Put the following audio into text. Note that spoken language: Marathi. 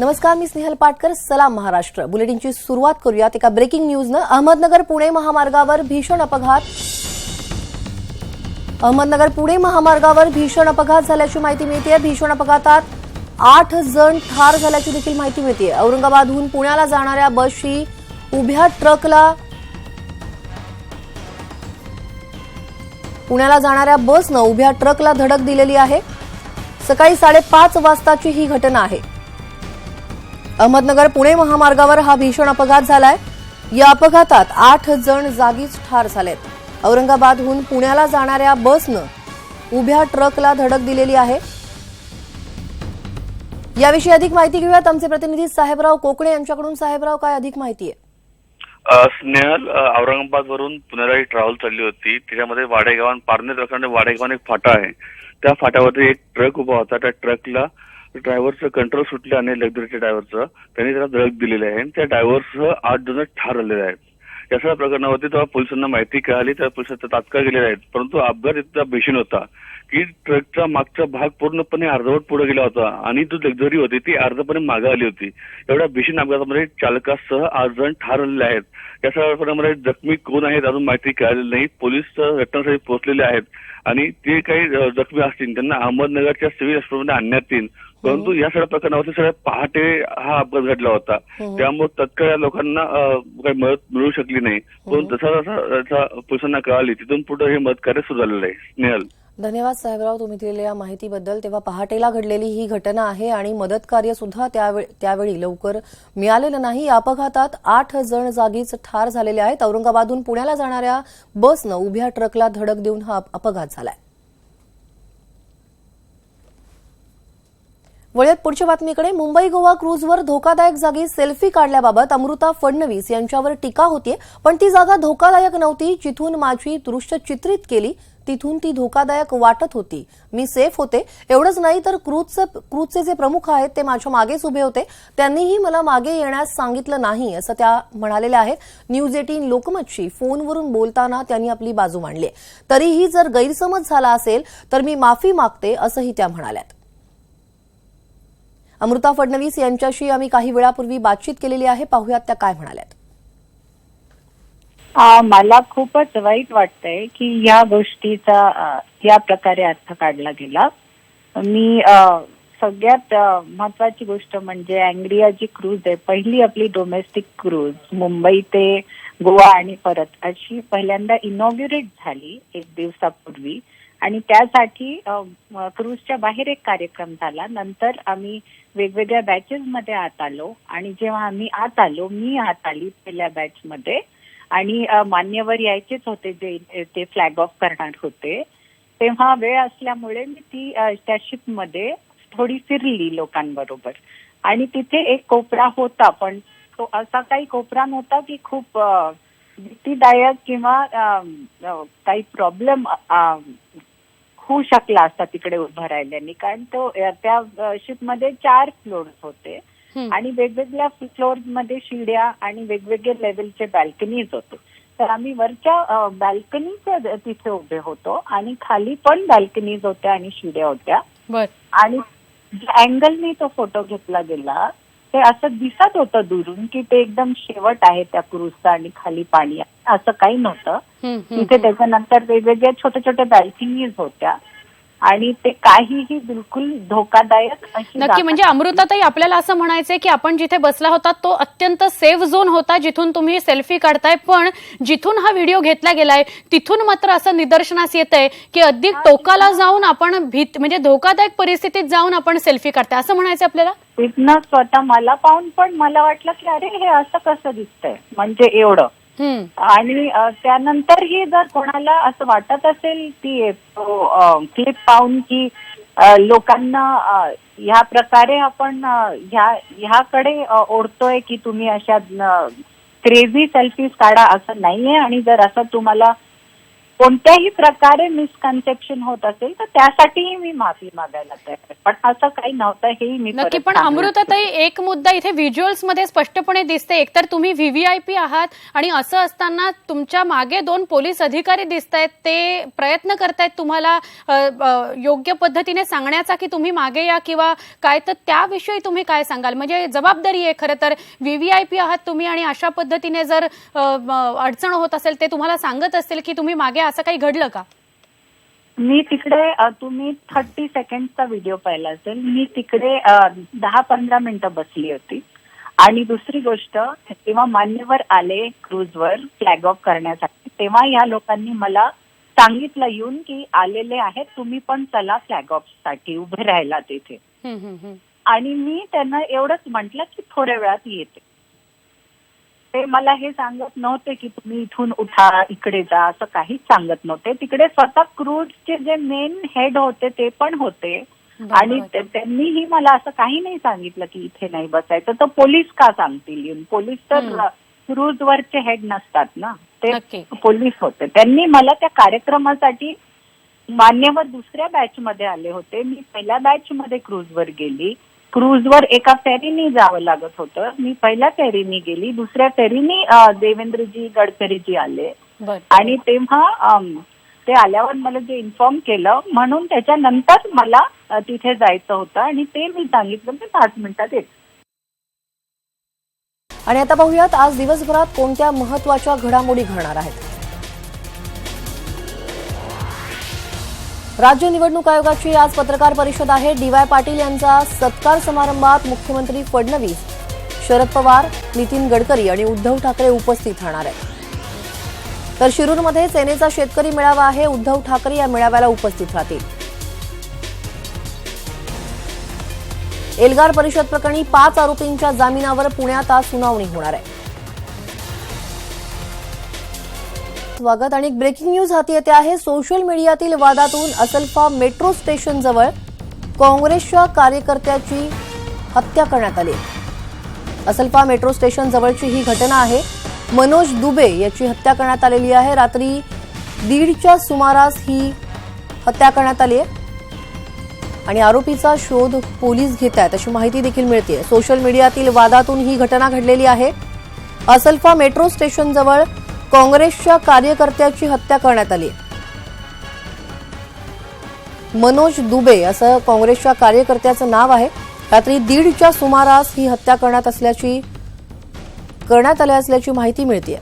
नमस्कार मी स्नेहल पाटकर सलाम महाराष्ट्र. बुलेटिनची सुरुवात करूयात एका ब्रेकिंग न्यूजनं अहमदनगर पुणे महामार्गावर भीषण अपघात. अहमदनगर पुणे महामार्गावर भीषण अपघात झाल्याची माहिती मिळते भीषण अपघातात आठ जण ठार झाल्याची देखील माहिती मिळते औरंगाबादहून पुण्याला जाणाऱ्या बसची उभ्या ट्रकला पुण्याला जाणाऱ्या बसनं उभ्या ट्रकला धडक दिलेली आहे. सकाळी साडेपाच वाजताची ही घटना आहे. अहमदनगर पुणे महामार्गावर हा भीषण अपघात झालाय. या अपघातात आठ जण जागीच ठार झालेत. औरंगाबादहून पुण्याला जाणाऱ्या बसनं उभ्या ट्रकला धडक दिलेली आहे. याविषयी अधिक माहिती घेऊयात. आमचे प्रतिनिधी साहेबराव कोकणे यांच्याकडून. साहेबराव काय अधिक माहिती आहे? स्नेहल औरंगाबाद वरून पुण्याला ही ट्रॅव्हल चालली होती. त्याच्यामध्ये वाडेगाव आणि पारनेर वाडेगाव एक फाटा आहे. त्या फाट्यावरती एक ट्रक उभा होता. त्या ट्रकला ड्रायव्हरचं कंट्रोल सुटले आणि लक्झरीच्या ड्रायव्हरचं त्यांनी त्याला धडक दिलेली आहे. आणि त्या ड्रायव्हरसह आठ जण ठार झालेले आहेत. या सगळ्या प्रकरणावरती तेव्हा पोलिसांना माहिती कळाली त्या पोलिसांचा तात्काळ गेलेले आहेत परंतु अपघात इतका भीषण होता की ट्रकचा मागचा भाग पूर्णपणे अर्धवट पुढे गेला होता आणि जो लक्झरी होती ती अर्धपणे मागे आली होती. एवढ्या भीषण अपघातामध्ये चालकासह आठ जण ठार झालेले आहेत. या सगळ्या प्रकरणामध्ये जखमी कोण आहेत अजून माहिती कळालेली नाही. पोलीस अ, घटनास्थळी पोहोचलेले आहेत. आणि ते काही जखमी असतील त्यांना अहमदनगरच्या सिव्हिल हॉस्पिटलमध्ये आणण्यात येईल. परंतु या सगळ्या प्रकरणावरती सगळ्या पहाटे हा अपघात घडला होता. त्यामुळे तत्काळ या लोकांना काही मदत मिळू शकली नाही. पण जसा जसा पोलिसांना कळाली तिथून पुढे हे मदत कार्य सुरू झालेलं आहे. स्नेहल धन्यवाद साहेबराव तुम्ही दिलेल्या माहितीबद्दल. तेव्हा पहाटेला घडलेली ही घटना आहे आणि मदत कार्य सुद्धा त्यावे- त्यावेळी लवकर मिळालेलं नाही. या अपघातात आठ जण जागीच ठार झालेले आहेत. औरंगाबादहून पुण्याला जाणाऱ्या बसनं उभ्या ट्रकला धडक देऊन हा अप- अपघात झालाय. वळ्यात पुढच्या बातमीकडे मुंबई गोवा क्रूजवर धोकादायक जागी सेल्फी काढल्याबाबत अमृता फडणवीस यांच्यावर टीका होतीये पण ती जागा धोकादायक नव्हती. जिथून माझी दृश्य चित्रित केली तिथून ती धोकादायक वाटत होती. मी सेफ होते. एवढंच नाही तर क्रूजचं क्रूजचे जे प्रमुख आहेत ते माझ्या मागेच उभे होते. त्यांनीही मला मागे येण्यास सांगितलं नाही असं त्या म्हणालेल्या आहेत. न्यूज एटीन लोकमतशी फोनवरून बोलताना त्यांनी आपली बाजू मांडली तरीही जर गैरसमज झाला असेल तर मी माफी मागते असंही त्या म्हणाल्यात. अमृता फडणवीस यांच्याशी आम्ही काही वेळापूर्वी बातचीत केलेली आहे. पाहुयात त्या काय म्हणाल्यात. मला खूपच वाईट वाटतंय की या गोष्टीचा या प्रकारे अर्थ काढला गेला. मी सगळ्यात महत्वाची गोष्ट म्हणजे अँग्रिया जी क्रूज आहे पहिली आपली डोमेस्टिक क्रूज मुंबई ते गोवा आणि परत अशी पहिल्यांदा इनॉग्युरेट झाली एक दिवसापूर्वी. आणि त्यासाठी क्रूजच्या बाहेर एक कार्यक्रम झाला. नंतर आम्ही वेगवेगळ्या बॅचेस मध्ये आत आलो आणि जेव्हा आम्ही आत आलो मी आत आली पहिल्या बॅच मध्ये आणि मान्यवर यायचेच होते जे ते फ्लॅग ऑफ करणार होते. तेव्हा वेळ असल्यामुळे मी ती त्या शिपमध्ये थोडी फिरली लोकांबरोबर. आणि तिथे एक कोपरा होता पण तो असा काही कोपरा नव्हता की खूप भीतीदायक किंवा काही प्रॉब्लेम होऊ शकला असता तिकडे उभं राहिल्याने. कारण तो त्या शिपमध्ये चार फ्लोर्स होते. आणि वेगवेगळ्या फ्लोअरमध्ये शिड्या आणि वेगवेगळे लेवलचे बॅल्कनीज होते. तर आम्ही वरच्या बॅल्कनीच्या तिथे उभे होतो आणि खाली पण बॅल्कनीज होत्या आणि शिड्या होत्या. आणि अँगलने तो फोटो घेतला गेला ते असं दिसत होतं दुरून की ते एकदम शेवट आहे त्या क्रूजचा आणि खाली पाणी आहे. असं काही नव्हतं. तिथे त्याच्यानंतर वेगवेगळ्या छोट्या छोट्या बॅल्कनीज होत्या. आणि ते काहीही बिलकुल धोकादायक नक्की म्हणजे अमृताताई आपल्याला असं म्हणायचंय की आपण जिथे बसला होता तो अत्यंत सेफ झोन होता जिथून तुम्ही सेल्फी काढताय. पण जिथून हा व्हिडिओ घेतला गेलाय तिथून मात्र असं निदर्शनास येत आहे की अधिक टोकाला जाऊन आपण भीत म्हणजे धोकादायक परिस्थितीत जाऊन आपण सेल्फी काढताय. असं म्हणायचं आपल्याला? तिथनं स्वतः मला पाहून पण मला वाटलं की अरे हे असं कसं दिसतंय? म्हणजे एवढं. आणि त्यानंतरही जर कोणाला असं वाटत असेल की तो क्लिप पाहून की लोकांना ह्या प्रकारे आपण ह्या ह्याकडे ओढतोय की तुम्ही अशा क्रेझी सेल्फीज काढा असं नाहीये. आणि जर असं तुम्हाला कोणत्याही प्रकारे मिसकन्सेप्शन होत असेल तर त्यासाठीही मी माफी मागायला तयार पण असं काही नव्हतं हेही मी नक्की पण. अमृताताई एक मुद्दा इथे व्हिज्युअल्समध्ये स्पष्टपणे दिसते. एकतर तुम्ही व्हीव्हीआयपी आहात आणि असं असताना तुमच्या मागे दोन पोलीस अधिकारी दिसत आहेत ते प्रयत्न करतायत तुम्हाला योग्य पद्धतीने सांगण्याचा की तुम्ही मागे या किंवा काय तर त्याविषयी तुम्ही काय सांगाल? म्हणजे जबाबदारी आहे खरं तर. व्हीव्हीआयपी आहात तुम्ही आणि अशा पद्धतीने जर अडचण होत असेल ते तुम्हाला सांगत असतील की तुम्ही मागे असं काही घडलं का? मी तिकडे तुम्ही थर्टी सेकंडचा व्हिडिओ पाहिला असेल. मी तिकडे दहा पंधरा मिनिटं बसली होती. आणि दुसरी गोष्ट तेव्हा मान्यवर आले क्रूजवर फ्लॅग ऑफ करण्यासाठी तेव्हा या लोकांनी मला सांगितलं येऊन की आलेले आहेत तुम्ही पण चला फ्लॅग ऑफसाठी उभे राहिला तिथे. आणि मी त्यांना एवढंच म्हटलं की थोड्या वेळात येते. ते मला हे सांगत नव्हते की तुम्ही इथून उठा इकडे जा असं काहीच सांगत नव्हते. तिकडे स्वतः क्रूजचे जे मेन हेड होते ते पण होते. आणि त्यांनीही मला असं काही नाही सांगितलं की इथे नाही बसायचं. तर पोलीस का सांगतील? येऊन पोलीस तर हम्म. क्रूजवरचे हेड नसतात ना. ते पोलीस होते. त्यांनी मला त्या कार्यक्रमासाठी मान्यवर दुसऱ्या बॅच मध्ये आले होते. मी पहिल्या बॅच मध्ये क्रूजवर गेली. क्रूजवर एका फेरीने जावं लागत होतं. मी पहिल्या फेरीने गेली दुसऱ्या फेरीने देवेंद्रजी गडकरीजी आले. आणि तेव्हा ते आल्यावर मला जे इन्फॉर्म केलं म्हणून त्याच्यानंतर मला तिथे जायचं होतं आणि ते मी सांगितलं मी पाच मिनिटात येते. आणि आता पाहूयात आज दिवसभरात कोणत्या महत्त्वाच्या घडामोडी घडणार आहेत? राज्य निवडणूक आयोगाची आज पत्रकार परिषद आहे. डीवाय पाटील यांचा सत्कार समारंभात मुख्यमंत्री फडणवीस शरद पवार नितीन गडकरी आणि उद्धव ठाकरे उपस्थित राहणार आहेत. तर शिरूरमध्ये सेनेचा शेतकरी मेळावा आहे. उद्धव ठाकरे या मेळाव्याला उपस्थित राहतील. एल्गार परिषद प्रकरणी पाच आरोपींच्या जामिनावर पुण्यात आज सुनावणी होणार आहे. स्वागत आणि ब्रेकिंग न्यूज हाती येते आहे. सोशल मीडियातील वादातून असल्फा मेट्रो स्टेशन जवळ काँग्रेसच्या कार्यकर्त्याची हत्या करण्यात आली. असल्फा मेट्रो स्टेशन जवळची ही घटना आहे. मनोज दुबे याची हत्या करण्यात आलेली आहे. रात्री दीडच्या सुमारास ही हत्या करण्यात आली आहे. आणि आरोपीचा शोध पोलीस घेत आहेत अशी माहिती देखील मिळते सोशल मीडियातील वादातून ही घटना घडलेली आहे. असल्फा मेट्रो स्टेशनजवळ काँग्रेसच्या कार्यकर्त्याची हत्या करण्यात आली. मनोज दुबे असं काँग्रेसच्या कार्यकर्त्याचं नाव आहे. रात्री दीडच्या सुमारास ही हत्या करण्यात असल्याची करण्यात आली असल्याची माहिती मिळते